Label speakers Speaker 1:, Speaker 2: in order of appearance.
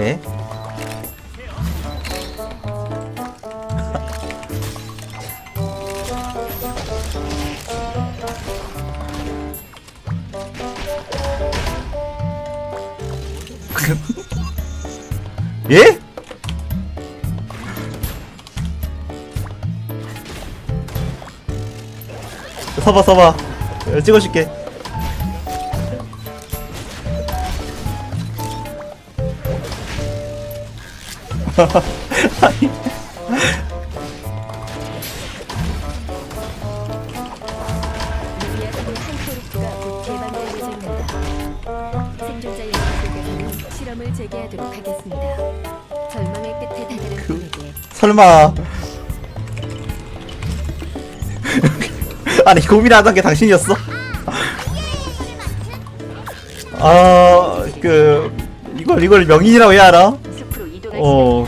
Speaker 1: 에? 예? 서봐 서봐 어, 찍어줄게 설마 아니 고민하던 게 당신이었어? 아그 이걸 이걸 명인이라고 해야 하나? 哦。